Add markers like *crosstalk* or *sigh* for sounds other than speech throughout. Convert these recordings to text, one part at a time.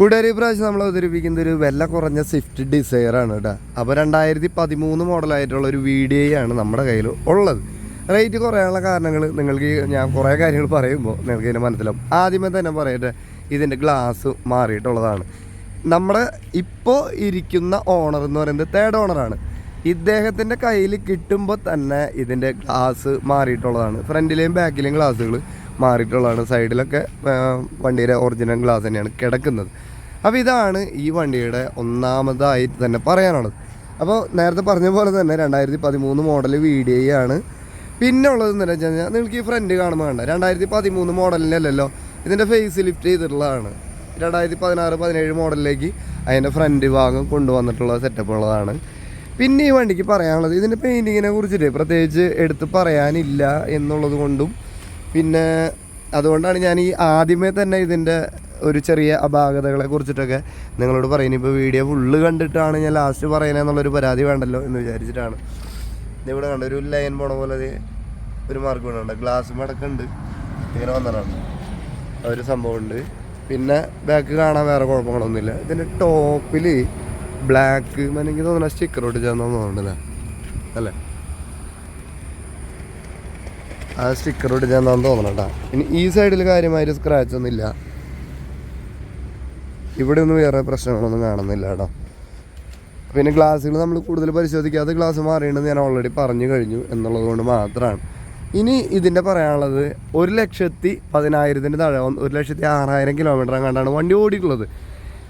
കൂട്ടുകാരി പ്രാവശ്യം നമ്മൾ അവതരിപ്പിക്കുന്ന ഒരു വില കുറഞ്ഞ സ്വിഫ്റ്റ് ഡിസയർ ആണ് കേട്ടോ അപ്പോൾ രണ്ടായിരത്തി പതിമൂന്ന് മോഡലായിട്ടുള്ള ഒരു ആണ് നമ്മുടെ കയ്യിൽ ഉള്ളത്. റേറ്റ് കുറയാനുള്ള കാരണങ്ങൾ നിങ്ങൾക്ക് ഞാൻ കുറേ കാര്യങ്ങൾ പറയുമ്പോൾ നിങ്ങൾക്ക് ഇതിനെ മനസ്സിലാവും. ആദ്യമേ തന്നെ പറയട്ടെ ഇതിന്റെ ഗ്ലാസ് മാറിയിട്ടുള്ളതാണ്. നമ്മുടെ ഇപ്പോൾ ഇരിക്കുന്ന ഓണർ എന്ന് പറയുന്നത് തേർഡ് ഓണറാണ് ഇദ്ദേഹത്തിന്റെ കയ്യിൽ കിട്ടുമ്പോൾ തന്നെ ഇതിന്റെ ഗ്ലാസ് മാറിയിട്ടുള്ളതാണ്. ഫ്രണ്ടിലെയും ബാക്കിലെയും ഗ്ലാസ്സുകൾ മാറിയിട്ടുള്ളതാണ്. സൈഡിലൊക്കെ വണ്ടിയുടെ ഒറിജിനൽ ഗ്ലാസ് തന്നെയാണ് കിടക്കുന്നത്. അപ്പോൾ ഇതാണ് ഈ വണ്ടിയുടെ ഒന്നാമതായി തന്നെ പറയാനുള്ളത്. അപ്പോൾ നേരത്തെ പറഞ്ഞ പോലെ തന്നെ രണ്ടായിരത്തി പതിമൂന്ന് മോഡൽ വി ഡി ഐ ആണ്. പിന്നെ ഉള്ളത് എന്താണെന്ന് വെച്ച് കഴിഞ്ഞാൽ നിങ്ങൾക്ക് ഈ ഫ്രണ്ട് കാണുമ്പോൾ കണ്ട? രണ്ടായിരത്തി പതിമൂന്ന് മോഡലിന്റെ അല്ലല്ലോ ഇതിന്റെ ഫേസ് ലിഫ്റ്റ് ചെയ്തിട്ടുള്ളതാണ്. രണ്ടായിരത്തി പതിനാറ് പതിനേഴ് മോഡലിലേക്ക് അതിന്റെ ഫ്രണ്ട് ഭാഗം കൊണ്ടുവന്നിട്ടുള്ള സെറ്റപ്പ് ഉള്ളതാണ്. പിന്നെ ഈ വണ്ടിക്ക് പറയാനുള്ളത് ഇതിന്റെ പെയിന്റിങ്ങിനെ കുറിച്ചിട്ട് പ്രത്യേകിച്ച് എടുത്ത് പറയാനില്ല എന്നുള്ളത് കൊണ്ടും പിന്നെ അതുകൊണ്ടാണ് ഞാൻ ഈ ആദ്യമേ തന്നെ ഇതിന്റെ ഒരു ചെറിയ അപാകതകളെ കുറിച്ചിട്ടൊക്കെ നിങ്ങളോട് പറയുന്നത്. ഇപ്പോൾ വീഡിയോ ഫുള്ള് കണ്ടിട്ടാണ് ഞാൻ ലാസ്റ്റ് പറയുന്നതെന്നുള്ളൊരു പരാതി വേണ്ടല്ലോ എന്ന് വിചാരിച്ചിട്ടാണ്. ഇതിവിടെ കണ്ട ഒരു ലൈൻ പോണ പോലെ ഒരു മാർക്ക് വേണമുണ്ട് ഗ്ലാസ് മടക്കുണ്ട് ഇങ്ങനെ വന്നതാണ്. ആ ഒരു സംഭവമുണ്ട് പിന്നെ ബാക്ക് കാണാൻ വേറെ കുഴപ്പങ്ങളൊന്നുമില്ല. ഇതിന്റെ ടോപ്പിൽ ബ്ലാക്ക് എനിക്ക് തോന്നുന്ന സ്റ്റിക്കർ ഒട്ടിച്ചാന്ന് തോന്നുന്നുണ്ടല്ലേ അല്ലേ? ആ സ്റ്റിക്കർ ഒട്ടിച്ചാന്നാന്ന് തോന്നണം കേട്ടോ ഇനി ഈ സൈഡിൽ കാര്യമായിട്ട് സ്ക്രാച്ച് ഒന്നുമില്ല ഇവിടെ ഒന്നും വേറെ പ്രശ്നങ്ങളൊന്നും കാണുന്നില്ല കേട്ടോ പിന്നെ ഗ്ലാസ്സുകൾ നമ്മൾ കൂടുതൽ പരിശോധിക്കാതെ ഗ്ലാസ് മാറിയുണ്ടെന്ന് ഞാൻ ഓൾറെഡി പറഞ്ഞു കഴിഞ്ഞു എന്നുള്ളത് കൊണ്ട് മാത്രമാണ് ഇനി ഇതിന്റെ പറയാനുള്ളത് ഒരു ലക്ഷത്തി പതിനായിരത്തിന്റെ താഴെ ഒന്ന് ഒരു ലക്ഷത്തി ആറായിരം കിലോമീറ്റർ അങ്ങാണ്ടാണ് വണ്ടി ഓടിയിട്ടുള്ളത്.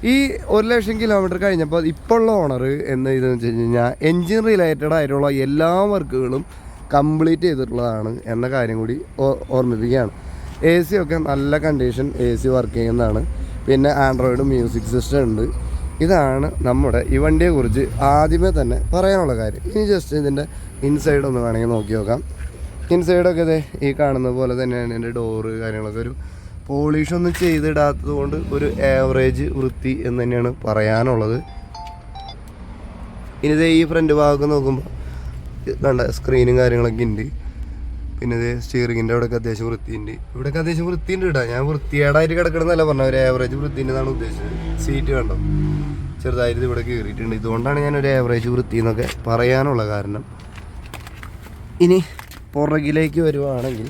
ഈ ഒരു ലക്ഷം കിലോമീറ്റർ കഴിഞ്ഞപ്പോൾ ഇപ്പോൾ ഉള്ള ഓണർ എന്ന് ഇതെന്ന് വെച്ച് കഴിഞ്ഞാൽ എൻജിൻ റിലേറ്റഡ് ആയിട്ടുള്ള എല്ലാ വർക്കുകളും കംപ്ലീറ്റ് ചെയ്തിട്ടുള്ളതാണ് എന്ന കാര്യം കൂടി ഓർമ്മിപ്പിക്കുകയാണ്. എ സി ഒക്കെ നല്ല കണ്ടീഷൻ എ സി വർക്ക് ചെയ്യുന്നതാണ്. പിന്നെ ആൻഡ്രോയിഡ് മ്യൂസിക് സിസ്റ്റം ഉണ്ട്. ഇതാണ് നമ്മുടെ ഈ വണ്ടിയെക്കുറിച്ച് ആദ്യമേ തന്നെ പറയാനുള്ള കാര്യം. ഇനി ജസ്റ്റ് ഇതിന്റെ ഇൻസൈഡ് ഒന്ന് വേണമെങ്കിൽ നോക്കി നോക്കാം. ഇൻസൈഡൊക്കെ ഇതേ ഈ കാണുന്ന പോലെ തന്നെയാണ് എന്റെ ഡോറ് കാര്യങ്ങളൊക്കെ. ഒരു പോളിഷൊന്നും ചെയ്തിടാത്തത് കൊണ്ട് ഒരു ആവറേജ് വൃത്തി എന്ന് തന്നെയാണ് പറയാനുള്ളത്. ഇനി ഇതേ ഈ ഫ്രണ്ട് ഭാഗം നോക്കുമ്പോൾ കണ്ട സ്ക്രീനും കാര്യങ്ങളൊക്കെ ഉണ്ട് പിന്നെ ഇത് സ്റ്റിയറിങ്ങിന്റെ അവിടെയൊക്കെ അത്യാവശ്യം വൃത്തിയുണ്ട്. ഇവിടെയൊക്കെ അത്യാവശ്യം വൃത്തിയുണ്ട് കേട്ടോ ഞാൻ വൃത്തിയേടായിട്ട് കിടക്കണമെന്നല്ല പറഞ്ഞ. ഒരു ആവറേജ് വൃത്തിന്റെതാണ് ഉദ്ദേശിച്ചത് സീറ്റ് കണ്ടോ ചെറുതായിട്ട് ഇവിടെ കയറിയിട്ടുണ്ട് ഇതുകൊണ്ടാണ് ഞാൻ ഒരു ആവറേജ് വൃത്തി എന്നൊക്കെ പറയാനുള്ള കാരണം. ഇനി പുറകിലേക്ക് വരുവാണെങ്കിൽ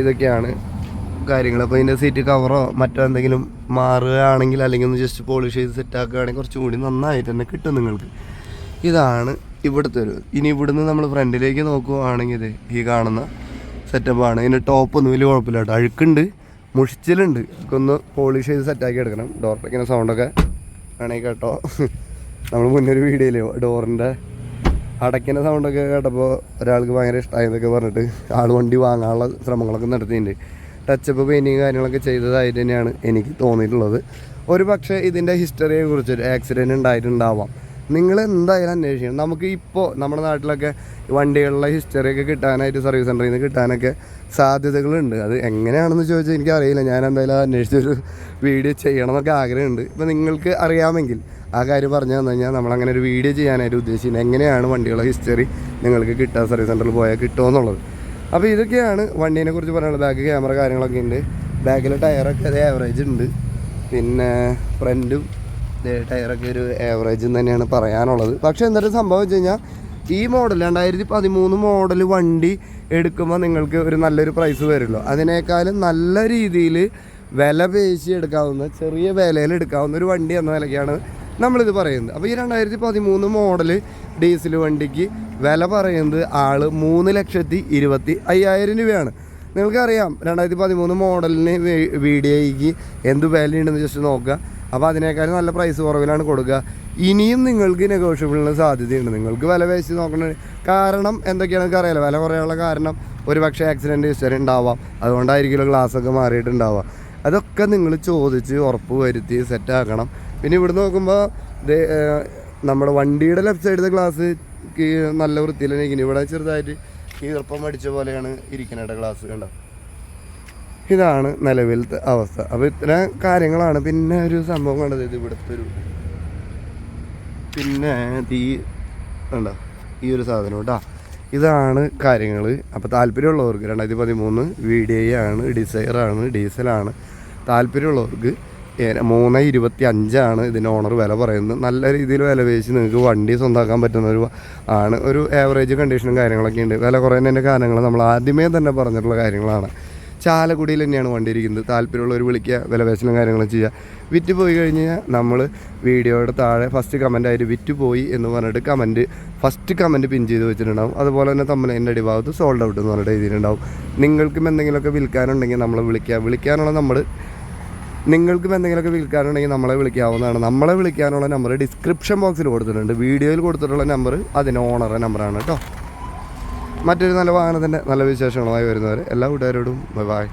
ഇതൊക്കെയാണ് കാര്യങ്ങൾ അപ്പോൾ ഇതിന്റെ സീറ്റ് കവറോ മറ്റോ എന്തെങ്കിലും മാറുകയാണെങ്കിൽ അല്ലെങ്കിൽ ഒന്ന് ജസ്റ്റ് പോളിഷ് ചെയ്ത് സെറ്റ് ആക്കുകയാണെങ്കിൽ കുറച്ചും കൂടി നന്നായിട്ട് തന്നെ കിട്ടും നിങ്ങൾക്ക്. ഇതാണ് ഇവിടുത്തെ ഒരു ഇനി ഇവിടുന്ന് നമ്മൾ ഫ്രണ്ടിലേക്ക് നോക്കുകയാണെങ്കിൽ ഇത് ഈ കാണുന്ന സെറ്റപ്പാണ് ഇതിന്റെ ടോപ്പ് ഒന്നും വലിയ കുഴപ്പമില്ല കേട്ടോ. അഴുക്കുണ്ട് മുഷിച്ചിലുണ്ട്. ഒക്കെ ഒന്ന് പോളിഷ് ചെയ്ത് സെറ്റാക്കി എടുക്കണം. ഡോറിങ്ങനെ സൗണ്ടൊക്കെ ആണെങ്കിൽ കേട്ടോ. *laughs* നമ്മൾ മുന്നൊരു ഒരു വീഡിയോയിൽ ഡോറിന്റെ അടയ്ക്കുന്ന സൗണ്ടൊക്കെ കേട്ടപ്പോൾ ഒരാൾക്ക് ഭയങ്കര ഇഷ്ടമായെന്നൊക്കെ പറഞ്ഞിട്ട് ആൾ വണ്ടി വാങ്ങാനുള്ള ശ്രമങ്ങളൊക്കെ നടത്തിയിട്ടുണ്ട്. ടച്ചപ്പ് പെയിന്റിങ് കാര്യങ്ങളൊക്കെ ചെയ്തതായി തന്നെയാണ് എനിക്ക് തോന്നിയിട്ടുള്ളത്. ഒരു പക്ഷേ ഇതിന്റെ ഹിസ്റ്ററിയെ കുറിച്ച് ആക്സിഡന്റ് ഉണ്ടായിട്ടുണ്ടാവാം. നിങ്ങൾ എന്തായാലും അന്വേഷിക്കണം. നമുക്ക് ഇപ്പോൾ നമ്മുടെ നാട്ടിലൊക്കെ വണ്ടികളിലെ ഹിസ്റ്ററിയൊക്കെ കിട്ടാനായിട്ട് സർവീസ് സെന്ററിൽ നിന്ന് കിട്ടാനൊക്കെ സാധ്യതകളുണ്ട്. അത് എങ്ങനെയാണെന്ന് ചോദിച്ചാൽ എനിക്കറിയില്ല. ഞാൻ എന്തായാലും അന്വേഷിച്ചൊരു വീഡിയോ ചെയ്യണം എന്നൊക്കെ ആഗ്രഹമുണ്ട്. ഇപ്പോൾ നിങ്ങൾക്ക് അറിയാമെങ്കിൽ ആ കാര്യം പറഞ്ഞു തന്നു കഴിഞ്ഞാൽ നമ്മളങ്ങനെ ഒരു വീഡിയോ ചെയ്യാനായിട്ട് ഉദ്ദേശിക്കുന്നത് എങ്ങനെയാണ് വണ്ടികളുടെ ഹിസ്റ്ററി നിങ്ങൾക്ക് കിട്ടുക സർവീസ് സെന്ററിൽ പോയാൽ കിട്ടുമോ എന്നുള്ളത് അപ്പോൾ ഇതൊക്കെയാണ് വണ്ടീനെ കുറിച്ച് പറയാനുള്ളത്. ബാക്ക് ക്യാമറ കാര്യങ്ങളൊക്കെ ഉണ്ട്. ബാക്കിലെ ടയറൊക്കെ അതേ ആവറേജ് ഉണ്ട്. പിന്നെ ഫ്രണ്ടും ടയറൊക്കെ ഒരു ആവറേജ് തന്നെയാണ് പറയാനുള്ളത്. പക്ഷേ എന്നിട്ട് സംഭവം വെച്ച് കഴിഞ്ഞാൽ ഈ മോഡൽ രണ്ടായിരത്തി പതിമൂന്ന് മോഡൽ വണ്ടി എടുക്കുമ്പോൾ നിങ്ങൾക്ക് ഒരു നല്ലൊരു പ്രൈസ് വരുമല്ലോ അതിനേക്കാളും നല്ല രീതിയിൽ വില പേശി എടുക്കാവുന്ന ചെറിയ വിലയിൽ എടുക്കാവുന്ന ഒരു വണ്ടി എന്ന നിലയ്ക്കാണ് നമ്മളിത് പറയുന്നത്. അപ്പോൾ ഈ രണ്ടായിരത്തി പതിമൂന്ന് മോഡൽ ഡീസൽ വണ്ടിക്ക് വില പറയുന്നത് ആൾ മൂന്ന് ലക്ഷത്തി ഇരുപത്തി അയ്യായിരം രൂപയാണ്. നിങ്ങൾക്കറിയാം രണ്ടായിരത്തി പതിമൂന്ന് മോഡലിന് വീഡിയോയ്ക്ക് എന്ത് വിലയുണ്ടെന്ന് ജസ്റ്റ് നോക്കുക. അപ്പോൾ അതിനേക്കാളും നല്ല പ്രൈസ് കുറവിലാണ് കൊടുക്കുക. ഇനിയും നിങ്ങൾക്ക് നെഗോഷ്യബിളിന് സാധ്യതയുണ്ട്. നിങ്ങൾക്ക് വില പേശി നോക്കണ കാരണം എന്തൊക്കെയാണെന്ന് അറിയാലോ. വില കുറയാനുള്ള കാരണം ഒരു പക്ഷേ ആക്സിഡന്റ് ഹിസ്റ്ററി ഉണ്ടാവാം. അതുകൊണ്ടായിരിക്കുമല്ലോ ഗ്ലാസ്സൊക്കെ മാറിയിട്ടുണ്ടാവാം അതൊക്കെ നിങ്ങൾ ചോദിച്ച് ഉറപ്പ് വരുത്തി സെറ്റ് ആക്കണം. പിന്നെ ഇവിടെ നോക്കുമ്പോൾ നമ്മുടെ വണ്ടിയുടെ ലെഫ്റ്റ് സൈഡിലെ ഗ്ലാസ് നല്ല വൃത്തിയിൽ ഇരിക്കുന്നു. ഇവിടെ ചെറുതായിട്ട് ഈർപ്പം അടിച്ച പോലെയാണ് ഇരിക്കുന്നത് ഗ്ലാസ് കണ്ടോ? ഇതാണ് നിലവിലത്തെ അവസ്ഥ. അപ്പോൾ ഇത്ര കാര്യങ്ങളാണ്. പിന്നെ ഒരു സംഭവം കണ്ടത് ഇത് ഇവിടുത്തെ ഒരു പിന്നെ തീ ഉണ്ടോ ഈ ഒരു സാധനം കേട്ടോ. ഇതാണ് കാര്യങ്ങൾ അപ്പോൾ താല്പര്യമുള്ളവർക്ക് രണ്ടായിരത്തി പതിമൂന്ന് വി ഡി ഐ ആണ് ഡിസൈറാണ് ഡീസലാണ് താല്പര്യമുള്ളവർക്ക് മൂന്ന് ഇരുപത്തി അഞ്ചാണ് ഇതിന്റെ ഓണർ വില പറയുന്നത്. നല്ല രീതിയിൽ വില പേശി നിങ്ങൾക്ക് വണ്ടി സ്വന്തമാക്കാൻ പറ്റുന്ന ഒരു ആണ്. ഒരു ആവറേജ് കണ്ടീഷനും കാര്യങ്ങളൊക്കെ ഉണ്ട്. വില കുറയുന്നതിന്റെ കാരണങ്ങൾ നമ്മൾ ആദ്യമേ തന്നെ പറഞ്ഞിട്ടുള്ള കാര്യങ്ങളാണ്. ചാലക്കുടിയിൽ തന്നെയാണ് വണ്ടി ഇരിക്കുന്നത്. താല്പര്യമുള്ളവർ വിളിക്കുക വില പേശലും കാര്യങ്ങളും ചെയ്യുക. വിറ്റ് പോയി കഴിഞ്ഞ് നമ്മൾ വീഡിയോയുടെ താഴെ ഫസ്റ്റ് കമന്റ് ആയിട്ട് വിറ്റ് പോയി എന്ന് പറഞ്ഞിട്ട് കമന്റ് ഫസ്റ്റ് കമന്റ് പിൻ ചെയ്ത് വെച്ചിട്ടുണ്ടാവും. അതുപോലെ തന്നെ തമ്മിലതിന്റെ അടിഭാഗത്ത് സോൾഡ് ഔട്ട് എന്ന് പറഞ്ഞിട്ട് എഴുതിയിട്ടുണ്ടാവും. നിങ്ങൾക്കും എന്തെങ്കിലുമൊക്കെ വിൽക്കാനുണ്ടെങ്കിൽ നമ്മളെ വിളിക്കുക. വിളിക്കാനുള്ള നമ്മൾ നിങ്ങൾക്കും എന്തെങ്കിലുമൊക്കെ വിൽക്കാനുണ്ടെങ്കിൽ നമ്മളെ വിളിക്കാവുന്നതാണ്. നമ്മളെ വിളിക്കാനുള്ള നമ്പർ ഡിസ്ക്രിപ്ഷൻ ബോക്സിൽ കൊടുത്തിട്ടുണ്ട്. വീഡിയോയിൽ കൊടുത്തിട്ടുള്ള നമ്പർ അതിന് ഓണറെ നമ്പറാണ് കേട്ടോ മറ്റൊരു നല്ല വാഹനത്തിന്റെ നല്ല വിശേഷങ്ങളുമായി വരുന്നവർ എല്ലാ കൂട്ടുകാരോടും ബൈ ബൈ